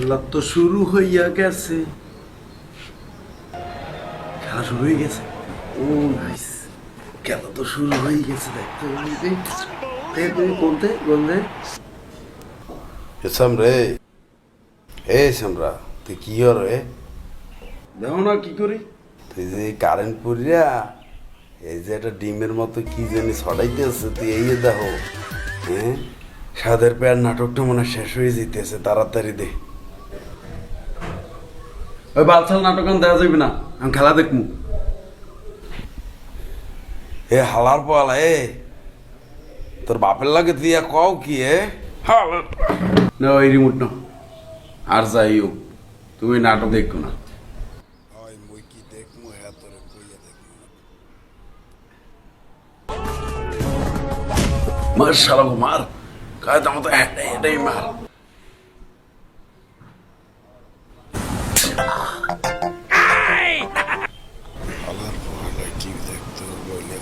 খেলা তো শুরু হইয়া গেছে। খেলা শুরু হয়ে গেছে? ও নাইস খেলা তো শুরু হয়ে গেছে দেখতে তুমি কোনতে? কোনতে? এসাম রে এ সামরা তুই কি হর রে? দেখো না কি করি? তুই যে কারেন্ট পুরিয়া এই যে একটা ডিমের মতো কি জানি ছড়াইতে আছে তুই এই দেখো। হ্যাঁ? সাদের পেয়ার নাটকটা মনে শেষ হয়ে যেতেছে তাড়াতাড়ি দে। ওই বালছাল নাটক দেওয়া যাবে না আমি খেলা দেখব এ হালার পালা এ তোর বাপের লাগে তুই আর কও কি এ? না ওই রিমোট না আর যাই হোক তুমি নাটক দেখো না। ওই কি দেখমু তোরে কইয়া দেখমু। মার শালা মার কায় দাম তো এটাই এটাই মার।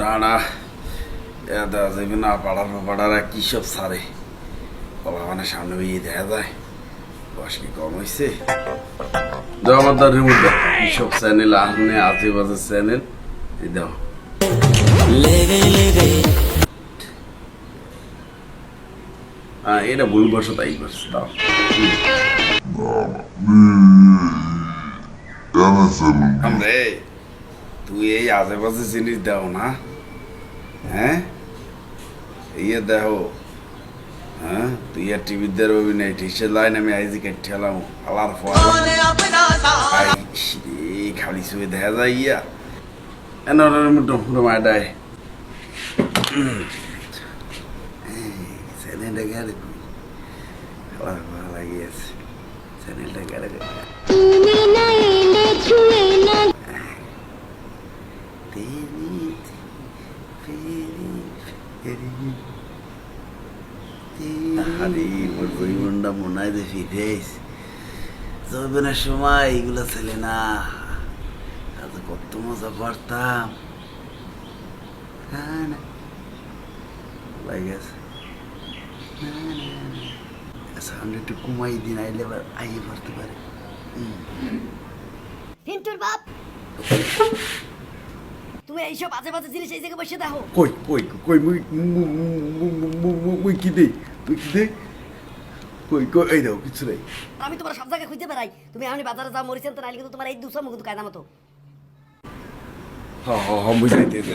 না সব সারে? মানে সামনে বেরিয়ে দেখা যায়। বয়স কি কম হয়েছে রিমোট দাও কি সব চ্যানেল আহনে আজেবাজে চ্যানেল এই দাও। হ্যাঁ এটা ভুল বসো তাই করছে। আমরে তুই এই আশেপাশে জিনিস দাও না হ্যাঁ? ইয়ে দেখো হ্যাঁ? তুই আর টিভির দের হবি না ঠিসে লাইন আমি আইজি কেটে হলাম আলার ফল খালি শুয়ে দেখা যায় ইয়া। এন মোটো মোটো মাডায় চ্যানেলটা গেলে ভালো লাগিয়েছে চ্যানেলটা গেলে মনে হয় যে ফিরেস যৌবনের সময় এগুলো ছেলে না আজ কত মজা পারতাম হ্যাঁ না লাগেছে সাউন্ড একটু কমাই দিন আইলে আবার আইয়ে পারে পিন্টুর বাপ তুমি এইসব বাজে বাজে জিনিস এই জায়গায় বসে দেখো। কই কই কই মুই কি দেই? তুই কি দেই? কই কই এই দাও কিছু নেই। আমি তোমার সব জায়গায় খুঁজে বেড়াই। তুমি আমি বাজারে যাও মরিছেন তো নাইলে কিন্তু তোমার এই দুশো মুখ কায়দা মতো। হ হ হ বুঝাইতেছে